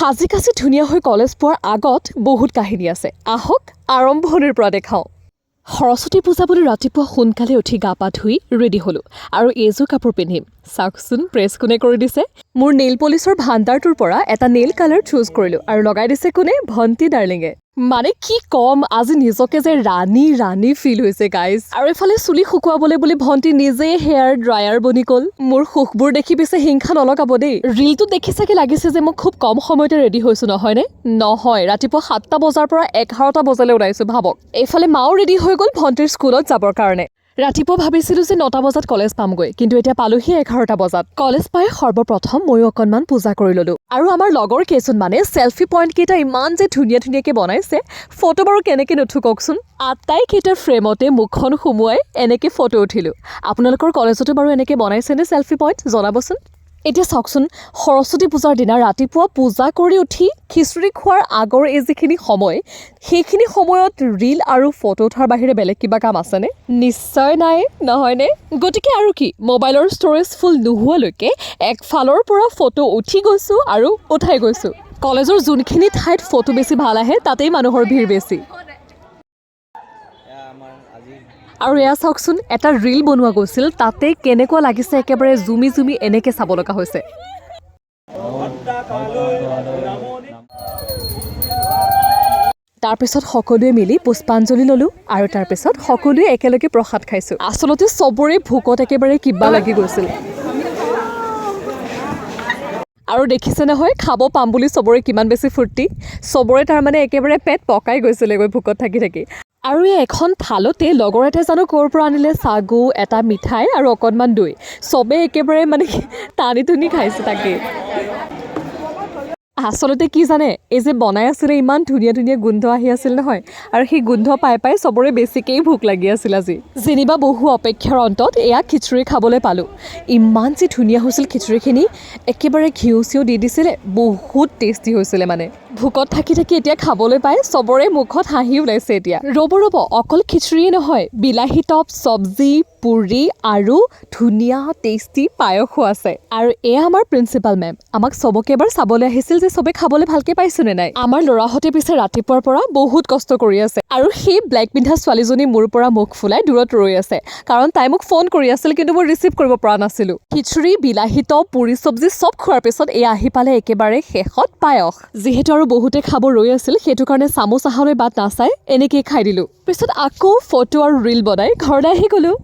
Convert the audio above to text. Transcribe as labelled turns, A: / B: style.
A: সাজি কাচি ধুনীয়া হৈ কলেজ পোৱাৰ আগত বহুত কাহিনী আছে। আহক আৰম্ভণিৰ পৰা দেখাওঁ। সৰস্বতী পূজা বুলি ৰাতিপুৱা সোনকালে উঠি গা পা ধুই ৰেডি হ'লোঁ আৰু এইযোৰ কাপোৰ পিন্ধিম। চাওকচোন প্ৰেছ কোনে কৰি দিছে? মোৰ নেইল পলিচৰ ভাণ্ডাৰটোৰ পৰা এটা নেইল কালাৰ চুজ কৰিলোঁ আৰু লগাই দিছে কোনে? ভণ্টি ডাৰ্লিঙে মানে কি ক'ম, আজি নিজকে যে ৰাণী ৰাণী ফিল হৈছে গাইজ আৰু এইফালে চুলি শুকুৱাবলৈ বুলি ভণ্টি নিজেই হেয়াৰ ড্ৰায়াৰ বনি গ'ল। মোৰ সুখবোৰ দেখি পিছে হিংসা নলগাব দেই। ৰিলটোত দেখি চাগে লাগিছে যে মই খুব কম সময়তে ৰেডি হৈছোঁ, নহয়নে? নহয়, ৰাতিপুৱা সাতটা বজাৰ পৰা এঘাৰটা বজালৈ ওলাইছোঁ, ভাবক। এইফালে মাও ৰেডি হৈ গ'ল ভণ্টিৰ স্কুলত যাবৰ কাৰণে। ৰাতিপুৱা ভাবিছিলোঁ যে নটা বজাত কলেজ পামগৈ, কিন্তু এতিয়া পালোহি এঘাৰটা বজাত। কলেজ পাই সৰ্বপ্ৰথম ময়ো অকণমান পূজা কৰি ল'লোঁ। আৰু আমাৰ লগৰ কেইজনমানে চেল্ফি পইণ্টকেইটা ইমান যে ধুনীয়া ধুনীয়াকৈ বনাইছে ফটো বাৰু কেনেকৈ নুঠো কওকচোন? আটাইকেইটাৰ ফ্ৰেমতে মুখখন সুমুৱাই এনেকৈ ফটো উঠিলোঁ। আপোনালোকৰ কলেজতো বাৰু এনেকৈ বনাইছেনে চেল্ফি পইণ্ট জনাবচোন। এতিয়া চাওকচোন, সৰস্বতী পূজাৰ দিনা ৰাতিপুৱা পূজা কৰি উঠি খিচিৰি খোৱাৰ আগৰ এই যিখিনি সময়, সেইখিনি সময়ত ৰীল আৰু ফটো উঠাৰ বাহিৰে বেলেগ কিবা কাম আছেনে? নিশ্চয় নাই নহয়নে গতিকে আৰু কি, মোবাইলৰ ষ্ট'ৰেজ ফুল নোহোৱালৈকে একফালৰ পৰা ফটো উঠি গৈছোঁ আৰু উঠাই গৈছোঁ। কলেজৰ যোনখিনি ঠাইত ফটো বেছি ভালো আহে, তাতেই মানুহৰ ভিৰ বেছি। আৰু এয়া চাওকচোন এটা ৰীল বনোৱা গৈছিল তাতে কেনেকুৱা লাগিছে একেবাৰে জুমি জুমি এনেকৈ চাব লগা হৈছে। তাৰপিছত সকলোৱে মিলি পুষ্পাঞ্জলি ল'লোঁ আৰু তাৰপিছত সকলোৱে একেলগে প্ৰসাদ খাইছোঁ। আচলতে চবৰে ভোকত একেবাৰে কিবা লাগি গৈছিল। আৰু দেখিছে নহয় খাব পাম বুলি চবৰে কিমান বেছি ফূৰ্তি। চবৰে তাৰমানে একেবাৰে পেট পকাই গৈছিলেগৈ ভোকত থাকি থাকি। আৰু এই এখন থালতে লগৰ এটাই জানো ক'ৰ পৰা আনিলে, চাগু, এটা মিঠাই আৰু অকণমান দৈ। চবেই একেবাৰে মানে টানি টুনি খাইছে তাকে। আচলতে কি জানে, এই যে বনাই আছিলে, ইমান ধুনীয়া ধুনীয়া গোন্ধ আহি আছিল নহয়, আৰু সেই গোন্ধ পাই পাই চবৰে বেছিকেই ভোক লাগি আছিল আজি। যেনিবা বহু অপেক্ষাৰ অন্তত এয়া খিচিৰি খাবলৈ পালোঁ। ইমান যে ধুনীয়া হৈছিল খিচিৰিখিনি একেবাৰে ঘিউ চিউ দি দিছিলে, বহুত টেষ্টি হৈছিলে মানে। ভোকত থাকি থাকি এতিয়া খাবলৈ পাই চবৰে মুখত হাঁহি ওলাইছে এতিয়া। ৰ'ব ৰ'ব অকল খিচিৰিয়ে নহয় বিলাহী টপ চব্জি পুৰি আৰু ধুনীয়া টেষ্টি পায়সো আছে। আৰু এয়া আমাৰ প্ৰিন্সিপাল মেম আমাক চবকে এবাৰ চাবলৈ আহিছিল যে চবে খাবলৈ ভালকে পাইছোনে নাই। আমাৰ ল'ৰাহঁতে পিছে ৰাতিপুৱাৰ পৰা বহুত কষ্ট কৰি আছে আৰু সেই ব্লেক পিন্ধা ছোৱালীজনী মোৰ পৰা মুখ ফুলাই দূৰত ৰৈ আছে। কাৰণ তাই মোক ফোন কৰি আছিল কিন্তু মই ৰিচিভ কৰিব পৰা নাছিলোঁ। খিচিৰি বিলাহী টপ পুৰি চব্জি চব খোৱাৰ পিছত এয়া আহি পালে একেবাৰে শেষত পায়স। যিহেতু আৰু বহুতে খাব ৰৈ আছিল সেইটো কাৰণে চামুচ আহালৈ বাট নাচাই এনেকেই খাই দিলোঁ। পিছত আকৌ ফটো আৰু ৰিল বনাই ঘৰলৈ আহি গ'লোঁ